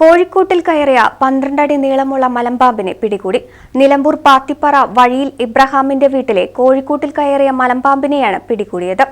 കോഴിക്കോട്ടിൽ കയറിയ പന്ത്രണ്ടടി നീളമുള്ള മലമ്പാമ്പിനെ പിടികൂടി നിലമ്പൂർ പാത്തിപ്പാറ വഴിയിൽ ഇബ്രഹാമിന്റെ വീട്ടിലെ കോഴിക്കോട്ടിൽ കയറിയ മലമ്പാമ്പിനെയാണ് പിടികൂടിയത്.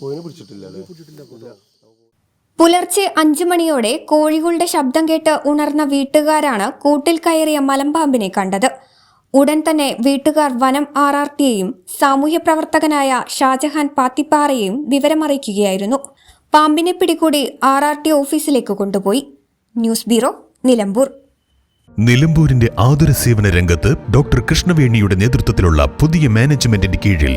പിടിച്ചിട്ടില്ല പുലർച്ചെ അഞ്ചു മണിയോടെ കോഴികളുടെ ശബ്ദം കേട്ട് ഉണർന്ന വീട്ടുകാരാണ് കൂട്ടിൽ കയറിയ മലമ്പാമ്പിനെ കണ്ടത്. ഉടൻ തന്നെ വീട്ടുകാർ വനം ആർ ആർ ടിയെയും സാമൂഹ്യ പ്രവർത്തകനായ ഷാജഹാൻ പാത്തിപ്പാറയെയും വിവരമറിയിക്കുകയായിരുന്നു. പാമ്പിനെ പിടികൂടി ആർ ആർ ടി ഓഫീസിലേക്ക് കൊണ്ടുപോയി. News bureau Nilambur. നിലമ്പൂരിന്റെ ആതുര സേവന രംഗത്ത് ഡോക്ടർ കൃഷ്ണവേണിയുടെ നേതൃത്വത്തിലുള്ള പുതിയ മാനേജ്മെന്റിന്റെ കീഴിൽ